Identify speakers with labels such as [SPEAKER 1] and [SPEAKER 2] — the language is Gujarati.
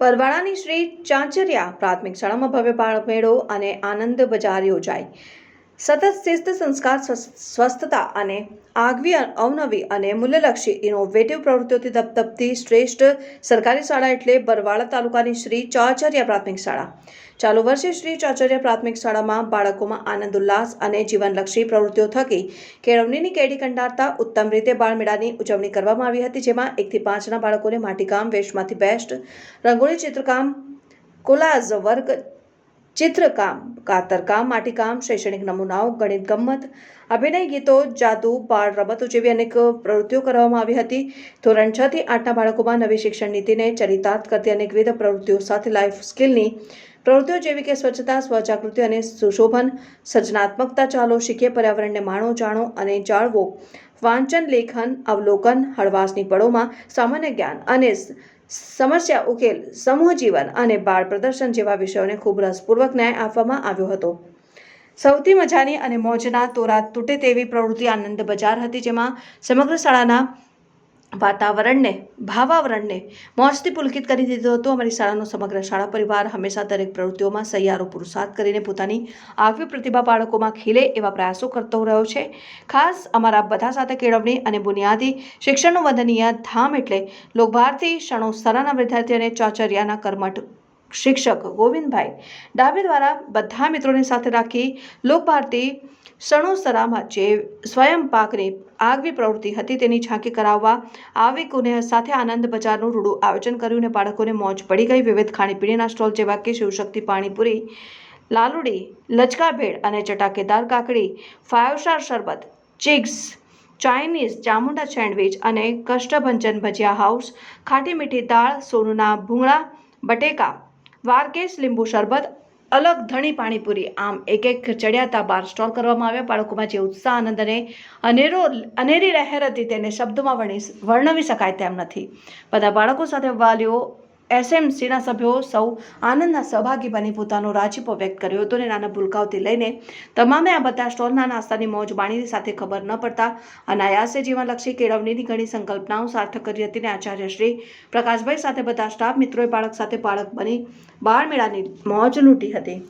[SPEAKER 1] પરવાળાની શ્રી ચાંચરિયા પ્રાથમિક શાળામાં ભવ્ય મેળો અને આનંદ બજાર યોજાઈ સતત શિસ્ત, સંસ્કાર, સ્વસ- સ્વસ્થતા અને આગવી, અવનવી અને મૂલ્યલક્ષી ઇનોવેટિવ પ્રવૃત્તિઓથી ધપધપતી શ્રેષ્ઠ સરકારી શાળા એટલે બરવાળા તાલુકાની શ્રી ચાચરિયા પ્રાથમિક શાળા. ચાલુ વર્ષે શ્રી ચાચરિયા પ્રાથમિક શાળામાં બાળકોમાં આનંદ, ઉલ્લાસ અને જીવનલક્ષી પ્રવૃત્તિઓ થકી કેળવણીની કેડી કંડારતા ઉત્તમ રીતે બાળમેળાની ઉજવણી કરવામાં આવી હતી, જેમાં એકથી પાંચના બાળકોને માટીકામ, વેશમાંથી બેસ્ટ, રંગોળી, ચિત્રકામ કોલાઝ વર્ગ ચિત્રકામ કાતરકામ માટીકામ, શૈક્ષણિક નમૂનાઓ, ગણિત ગમ્મત અભિનય ગીતો, જાદુ, બાળ રમતો જેવી અનેક પ્રવૃત્તિઓ કરવામાં આવી હતી. ધોરણ છ થી આઠના બાળકોમાં નવી શિક્ષણ નીતિને ચરિતાર્થ કરતી અનેકવિધ પ્રવૃત્તિઓ સાથે લાઈફ સ્કિલની પ્રવૃત્તિઓ જેવી કે સ્વચ્છતા, સ્વજાગૃતિ અને સુશોભન, સર્જનાત્મકતા ચાલો, શીખીએ પર્યાવરણને માણો, જાણો અને જાળવો. વાંચન, લેખન, અવલોકન, હળવાશની પળોમાં સામાન્ય જ્ઞાન અને સમસ્યા ઉકેલ સમૂહ જીવન અને બાળ પ્રદર્શન જેવા વિષયોને ખૂબ રસપૂર્વક ન્યાય આપવામાં આવ્યો હતો. સૌથી મજાની અને મોજના તોરા તૂટે તેવી પ્રવૃત્તિ આનંદ બજાર હતી, જેમાં સમગ્ર શાળાના વાતાવરણને, ભાવાવરણને મોજથી પુલકિત કરી દીધો હતો. અમારી શાળાનો સમગ્ર શાળા પરિવાર હંમેશા દરેક પ્રવૃત્તિઓમાં સહિયારો પુરુષાર્થ કરીને પોતાની આગવી પ્રતિભા બાળકોમાં ખીલે એવા પ્રયાસો કરતો રહ્યો છે. ખાસ અમારા બધા સાથે કેળવણી અને બુનિયાદી શિક્ષણનું વંદનીય ધામ એટલે લોકભારતી ક્ષણોત્સરાના શાળાના વિદ્યાર્થીઓને ચોચર્યાના કર્મઠ શિક્ષક ગોવિંદભાઈ ડાબે દ્વારા બધા મિત્રોની સાથે રાખી લોકભારતી સણોસરામાં જે સ્વયં પાકની આગવી પ્રવૃત્તિ હતી તેની ઝાંકી કરાવવા આવી કુને સાથે આનંદ બજારનું રૂડું આયોજન કર્યું અને બાળકોને મોજ પડી ગઈ. વિવિધ ખાણીપીણીના સ્ટોલ જેવા કે શિવશક્તિ પાણીપુરી, લાલુડી, લચકા ભેળ અને ચટાકેદાર કાકડી સ્ટાર શરબત, ચિગ્સ, ચાઇનીઝ, ચામુંડા સેન્ડવિચ અને કષ્ટભંજન ભજીયા હાઉસ, ખાટી મીઠી દાળ, સોનુના ભૂંગળા, બટેકા વારકેશ લીંબુ શરબત, અલગ ધણી પાણીપુરી, આમ એક એક ચડિયાતા બાર સ્ટોલ કરવામાં આવ્યા. બાળકોમાં જે ઉત્સાહ, આનંદ અને અનેરો, અનેરી લહેર હતી તેને શબ્દોમાં વર્ણી, વર્ણવી શકાય તેમ નથી. બધા બાળકો સાથે વાલીઓ એસએમસીના સભ્યો સૌ આનંદના સહભાગી બની પોતાનો રાજીપો વ્યક્ત કર્યો હતો અને નાના ભૂલકાઓથી લઈને તમામે આ બધા સ્ટોલના નાસ્તાની મોજ માણીની સાથે ખબર ન પડતા અનાયાસે જીવનલક્ષી કેળવણીની ઘણી સંકલ્પનાઓ સાર્થક કરી હતી અને આચાર્ય શ્રી પ્રકાશભાઈ સાથે બધા સ્ટાફ મિત્રોએ બાળક સાથે બાળક બની બાળ મેળાની મોજ લૂંટી હતી.